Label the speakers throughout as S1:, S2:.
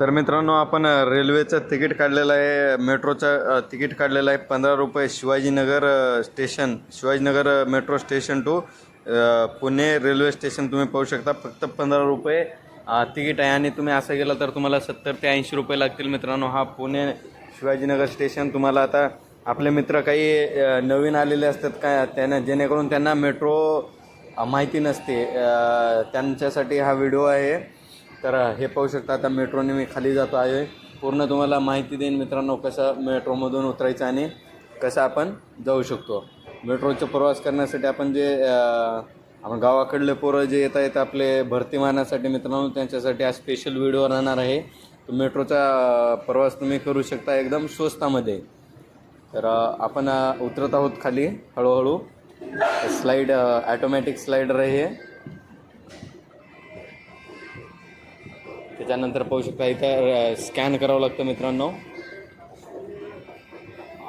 S1: तर मित्रांनो आपण रेल्वेचं तिकीट काढलेलं आहे मेट्रोचं तिकीट काढलेलं आहे पंधरा रुपये Shivajinagar station Shivajinagar metro station to Pune railway station तुम्ही पाहू शकता फक्त पंधरा रुपये तिकीट आहे. आणि तुम्ही असं गेलं तर तुम्हाला सत्तर ते ऐंशी रुपये लागतील मित्रांनो. हा पुणे शिवाजीनगर स्टेशन तुम्हाला आता आपले मित्र काही नवीन आलेले असतात काय त्यांना जेणेकरून त्यांना मेट्रो माहिती नसते. त्यांच्यासाठी हा व्हिडिओ आहे. तर हे पाहू शकता आता मेट्रोने मी खाली जातो आहे. पूर्ण तुम्हाला माहिती देईन मित्रांनो कसं मेट्रोमधून उतरायचं आणि कसं आपण जाऊ शकतो. मेट्रोचा प्रवास करण्यासाठी आपण जे आपण गावाकडले पोरं जे येत आहेत आपले भरती मारण्यासाठी मित्रांनो त्यांच्यासाठी हा स्पेशल व्हिडिओ राहणार आहे. तो मेट्रोचा प्रवास तुम्ही करू शकता एकदम स्वस्तामध्ये. तर आपण उतरत आहोत खाली हळूहळू. स्लाईड ॲटोमॅटिक स्लाईडर आहे हे. त्यानंतर पाहू शकता इथं स्कॅन करावं लागतं मित्रांनो.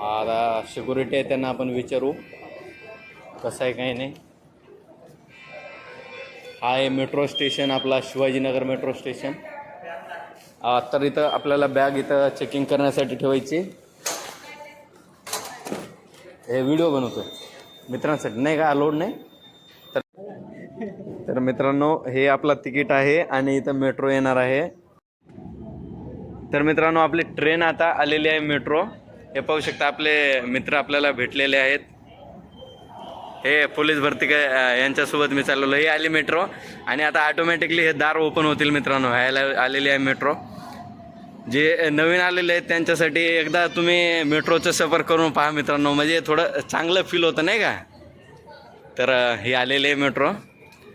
S1: आता सिक्युरिटी आहे त्यांना आपण विचारू. कसं आहे काही नाही. हा आहे मेट्रो स्टेशन आपला शिवाजीनगर मेट्रो स्टेशन तर इथं आपल्याला बॅग इथं चेकिंग करण्यासाठी ठेवायची. हे व्हिडिओ बनवतो मित्रांसाठी नाही का? लोड नाही? मित्रांनो हे आपलं तिकीट आहे आणि इथं मेट्रो येणार आहे. तर मित्रांनो आपली ट्रेन आता आलेली आहे मेट्रो हे पाहू शकता आपले मित्र आपल्याला भेटलेले आहेत. हे पोलीस भरती काय यांच्यासोबत मी चाललेलो हे आली मेट्रो आणि आता ऑटोमॅटिकली हे दार ओपन होतील मित्रांनो. ह्याला आलेली आहे मेट्रो जे नवीन आलेले आहेत त्यांच्यासाठी एकदा तुम्ही मेट्रोचं सफर करून पहा मित्रांनो. म्हणजे थोडं चांगलं फील होतं नाही का? तर हे आलेले आहे मेट्रो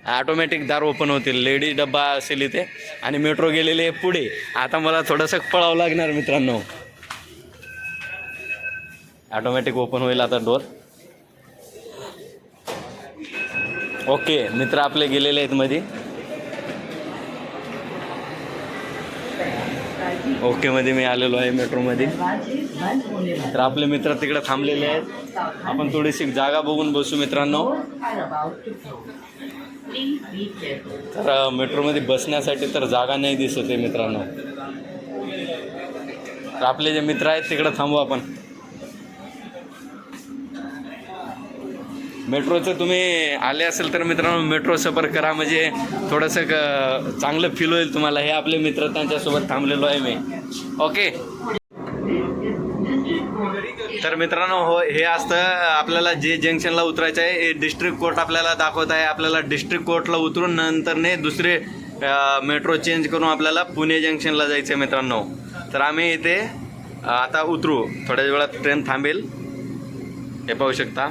S1: ऑटोमॅटिक दार ओपन होतील. लेडीज डब्बा असेल इथे. आणि मेट्रो गेलेले आहे पुढे. आता मला थोडंसं पळावं लागणार मित्रांनो. ऑटोमॅटिक ओपन होईल आता डोर ओके मित्र आपले गेलेले आहेत मध्ये ओके मध्ये मी आलेलो आहे मेट्रोमध्ये तर आपले मित्र तिकडे थांबलेले आहेत. आपण थोडीशी जागा बघून बसू मित्रांनो. तर मेट्रोमध्ये बसण्यासाठी तर जागा नाही दिसत आहे मित्रांनो. तर आपले जे मित्र आहेत तिकडे थांबू आपण. मेट्रोचं तुम्ही आले असेल तर मित्रांनो मेट्रो सफर करा. म्हणजे थोडंसं क- चांगलं फील होईल तुम्हाला. हे आपले मित्र त्यांच्यासोबत थांबलेलो आहे मी. ओके तर मित्रांनो हो हे असतं आपल्याला जे जंक्शनला उतरायचं आहे हे डिस्ट्रिक्ट कोर्ट आपल्याला दाखवत आहे. आपल्याला डिस्ट्रिक्ट कोर्टला उतरून नंतरने दुसरे मेट्रो चेंज करून आपल्याला पुणे जंक्शनला जायचं आहे मित्रांनो. तर आम्ही इथे आता उतरू. थोड्या वेळात ट्रेन थांबेल. हे पाहू शकता.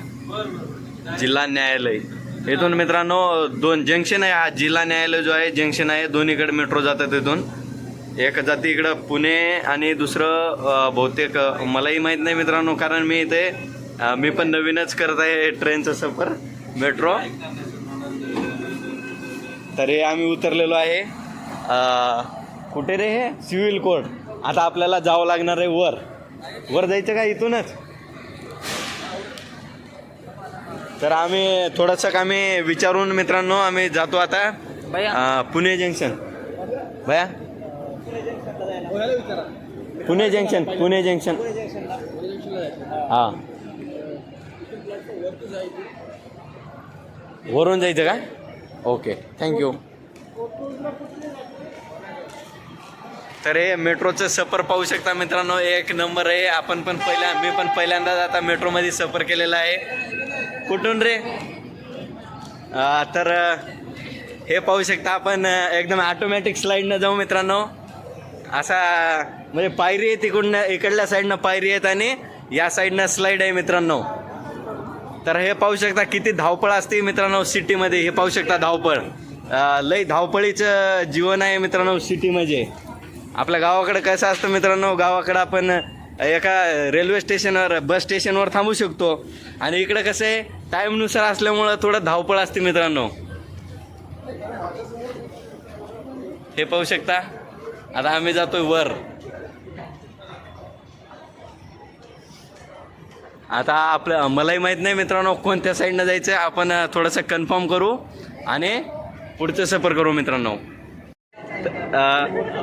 S1: जिल्हा न्यायालय. इथून मित्रांनो दोन जंक्शन आहे. हा जिल्हा न्यायालय जो आहे जंक्शन आहे. दोन्हीकडे मेट्रो जातात इथून. एक जाती इकडं पुणे आणि दुसरं बहुतेक मलाही माहीत नाही मित्रांनो कारण मी इथे मी पण नवीनच करत आहे ट्रेनचं सफर मेट्रो. तर हे आम्ही उतरलेलो आहे. कुठे रे हे? Civil court. आता आपल्याला जावं लागणार आहे वर. वर जायचं का इथूनच? तर आम्ही थोडंसं आम्ही विचारून मित्रांनो आम्ही जातो आता. पुणे जंक्शन. भया? Pune junction Pune junction. हां. वरून जायचं का? ओके थँक्यू तर हे मेट्रोचं सफर पाहू शकता मित्रांनो एक नंबर आहे. आपण पण पहिल्या मी पण पहिल्यांदाच आता मेट्रोमध्ये सफर केलेला आहे. कुठून रे? तर हे पाहू शकता आपण एकदम ऑटोमॅटिक स्लाईडनं जाऊ मित्रांनो. असा म्हणजे पायरी आहे तिकडनं इकडल्या साईडनं पायरी आहेत आणि या साईडनं स्लाईड आहे मित्रांनो. तर हे पाहू शकता किती धावपळ असते मित्रांनो सिटीमध्ये. हे पाहू शकता धावपळ. लई धावपळीचं जीवन आहे मित्रांनो सिटीमध्ये. आपल्या गावाकडं कसं असतं मित्रांनो गावाकडं आपण एका रेल्वे स्टेशनवर बस स्टेशनवर थांबू शकतो. आणि इकडं कसं आहे टाईमनुसार असल्यामुळं थोडं धावपळ असते मित्रांनो. हे पाहू शकता. आता आम्ही जातोय वर. आता आपलं मलाही माहीत नाही मित्रांनो कोणत्या साईडनं जायचं आहे आपण थोडंसं कन्फर्म करू आणि पुढचं सफर करू मित्रांनो.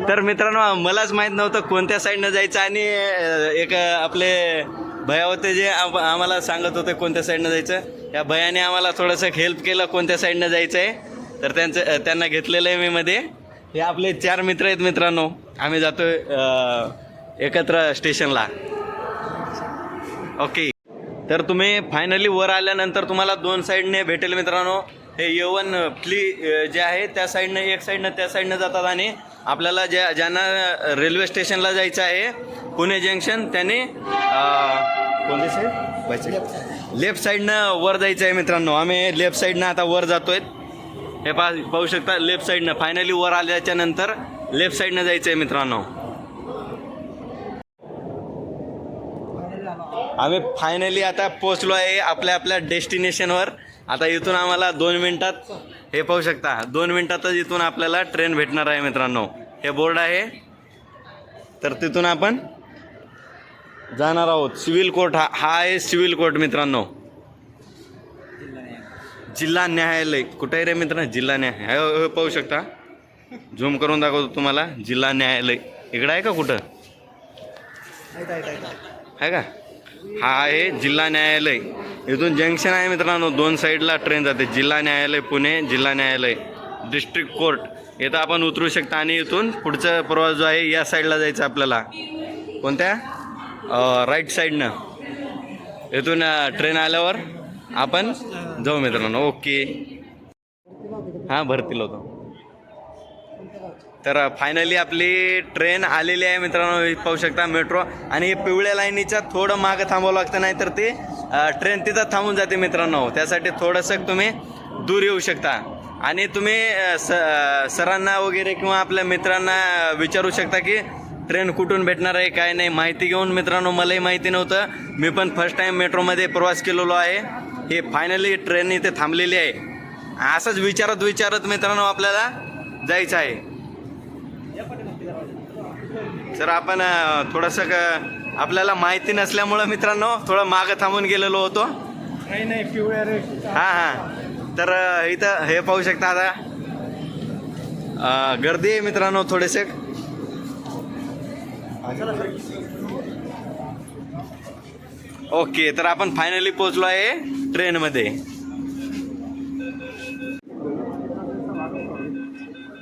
S1: तर मित्रांनो मलाच माहीत नव्हतं कोणत्या साईडनं जायचं आणि एक आपले भया होते जे आम्हाला सांगत होते कोणत्या साईडनं जायचं. या भयाने आम्हाला थोडंसं हेल्प केलं कोणत्या साईडनं जायचं आहे तर त्यांचं त्यांना घेतलेलं आहे मी मध्ये. हे आपले चार मित्र आहेत मित्रांनो. आम्ही जातोय एकत्र स्टेशनला. ओके. तर तुम्ही फायनली वर आल्यानंतर तुम्हाला दोन साईडने भेटेल मित्रांनो. हे यवन फ्ली जे आहे त्या साईडनं एक साईडनं त्या साईडनं जातात आणि आपल्याला ज्या ज्यांना रेल्वे स्टेशनला जायचं आहे पुणे जंक्शन त्याने कोणते साईड लेफ्ट साईडनं वर जायचं आहे मित्रांनो. आम्ही लेफ्ट साईडनं आता वर जातोय. हे पा पाहू शकता लेफ्ट साईडनं फायनली वर आल्याच्यानंतर लेफ्ट साईडनं जायचं आहे मित्रांनो. आम्ही फायनली आता पोचलो आहे आपल्या आपल्या डेस्टिनेशनवर आता इथून आम्हाला दोन मिनिटात हे पाहू शकता दोन मिनिटातच इथून आपल्याला ट्रेन भेटणार आहे मित्रांनो. हे बोर्ड आहे. तर तिथून आपण जाणार आहोत. सिव्हिल कोर्ट हा हा आहे सिव्हिल कोर्ट मित्रांनो. जिल्हा न्यायालय. कुठे आहे रे मित्र जिल्हा न्याय पाहू शकता. झूम करून दाखवतो तुम्हाला. जिल्हा न्यायालय. इकडं आहे का कुठं? आहे का? हा आहे जिल्हा न्यायालय. इथून जंक्शन आहे मित्रांनो. दोन साईडला ट्रेन जाते. जिल्हा न्यायालय पुणे. जिल्हा न्यायालय. District court. इथं आपण उतरू शकता. आणि इथून पुढचा प्रवास जो आहे या साईडला जायचं आपल्याला. कोणत्या? राईट साईडनं इथून ट्रेन आल्यावर आपण जाऊ मित्रांनो ओके. हां भरतील होतो. तर फायनली आपली ट्रेन आलेली आहे मित्रांनो पाहू शकता मेट्रो आणि हे पिवळ्या लाईनीच्या थोडं मागं थांबावं लागतं नाही तर ती ट्रेन तिथं थांबून जाते मित्रांनो. त्यासाठी थोडंसं तुम्ही दूर येऊ शकता. आणि तुम्ही स सरांना वगैरे किंवा आपल्या मित्रांना विचारू शकता की ट्रेन कुठून भेटणार आहे काय नाही माहिती घेऊन मित्रांनो मलाही माहिती नव्हतं. मी पण फर्स्ट टाईम मेट्रोमध्ये प्रवास केलेलो आहे. हे फायनली ट्रेन इथे थांबलेली आहे. असंच विचारत विचारत मित्रांनो आपल्याला जायचं आहे. सर आपण थोडंसं क- आपल्याला माहिती नसल्यामुळं मित्रांनो थोडं मागं थांबून गेलेलो होतो.
S2: नाही नाही पिवळ्या रे
S1: हां हां. तर इथं हे पाहू शकता आता. गर्दी आहे मित्रांनो थोडेसे. ओके तर आपण फायनली पोचलो आहे ट्रेनमध्ये.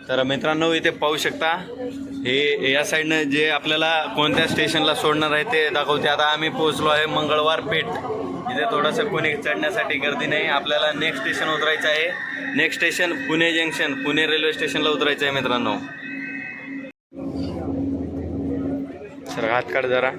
S1: तर मित्रांनो इथे पाहू शकता हे या साईडनं जे आपल्याला कोणत्या स्टेशनला सोडणार आहे ते दाखवते. आता आम्ही पोहोचलो आहे मंगळवार पेठ. इथे थोडंसं पुणे चढण्यासाठी गर्दी नाही. आपल्याला नेक्स्ट स्टेशन उतरायचं आहे. Next station Pune junction Pune railway स्टेशनला उतरायचं आहे मित्रांनो. सर हात काढ जरा.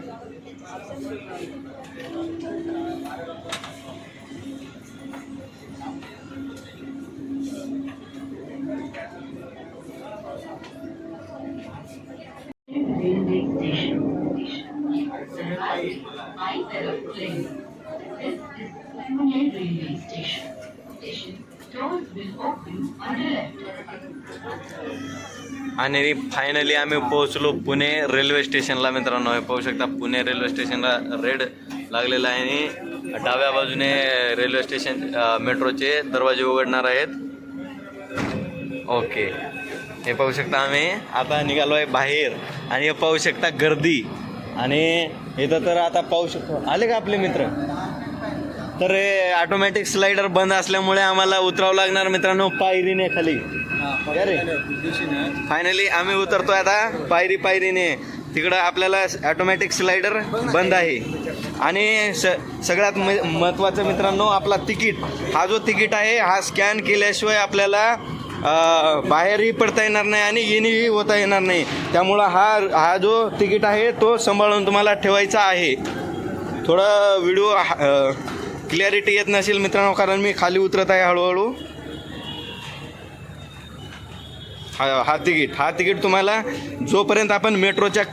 S3: Railway station. Station doors will open on the left.
S1: आणि फायनली आम्ही पोहोचलो पुणे रेल्वे स्टेशनला मित्रांनो हे पाहू शकता पुणे रेल्वे स्टेशनला रेड लागलेला आहे आणि डाव्या बाजूने रेल्वे स्टेशन मेट्रोचे दरवाजे उघडणार आहेत ओके हे पाहू शकता आम्ही आता निघालो आहे बाहेर आणि हे पाहू शकता गर्दी आणि इथं तर आता पाहू शकतो आले का आपले मित्र? तर हे ऑटोमॅटिक स्लायडर बंद असल्यामुळे आम्हाला उतरावं लागणार मित्रांनो पायरीने खाली. रे. फायनली आम्ही उतरतोय आता पायरी पायरीने. तिकडं आपल्याला ऑटोमॅटिक स्लायडर बंद आहे. आणि स सगळ्यात म महत्त्वाचं मित्रांनो आपला तिकीट. हा जो तिकीट आहे हा स्कॅन केल्याशिवाय आपल्याला बाहेरही पडता येणार नाही आणि येणेही होता येणार नाही. त्यामुळं हा हा जो तिकीट आहे तो सांभाळून तुम्हाला ठेवायचा आहे. थोडा व्हिडिओ क्लॅरिटी येत नसेल मित्रांनो कारण मी खाली उतरत आहे हळूहळू. हा हा तिकीट हा तिकीट तुम्हाला जोपर्यंत आपण मेट्रोच्या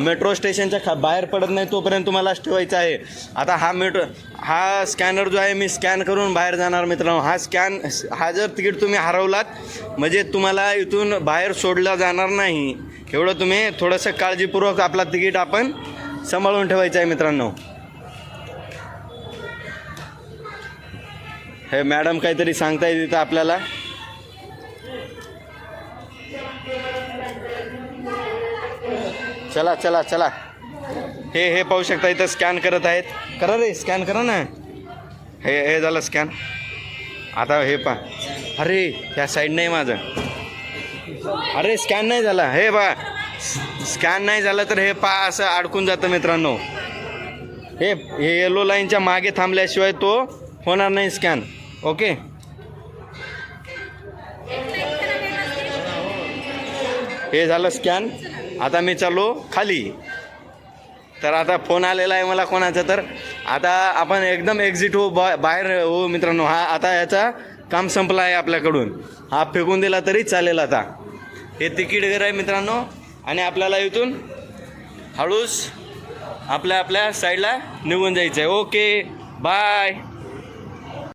S1: मेट्रो स्टेशनच्या खा बाहेर पडत नाही तोपर्यंत तुम्हाला ठेवायचा आहे. आता हा मेट्रो हा स्कॅनर जो आहे मी स्कॅन करून बाहेर जाणार मित्रांनो. हा स्कॅन हा जर तिकीट तुम्ही हरवलात म्हणजे तुम्हाला इथून बाहेर सोडला जाणार नाही. एवढं तुम्ही थोडंसं काळजीपूर्वक आपला तिकीट आपण सांभाळून ठेवायचं आहे मित्रांनो. हे मॅडम काहीतरी सांगताय तिथं आपल्याला? चला चला चला. हे हे पाहू शकता इथं स्कॅन करत आहेत. करा रे स्कॅन करा ना. हे हे झालं स्कॅन आता हे पा अरे ह्या साईड नाही माझं. अरे स्कॅन नाही झाला. हे बा स्कॅन नाही झालं तर हे पा असं अडकून जातं मित्रांनो. हे हे येलो लाईनच्या मागे थांबल्याशिवाय तो होणार नाही स्कॅन ओके हे झालं स्कॅन आता मी चाललो खाली. तर आता फोन आलेला आहे मला कोणाचा तर. आता आपण एकदम एक्झिट हो बा बाहेर हो मित्रांनो. हा आता याचा काम संपला आहे आपल्याकडून. हा फेकून दिला तरी चालेल आता. हे तिकीट घर आहे मित्रांनो. आणि आपल्याला इथून हळूस आपल्या आपल्या साईडला निघून जायचं आहे ओके बाय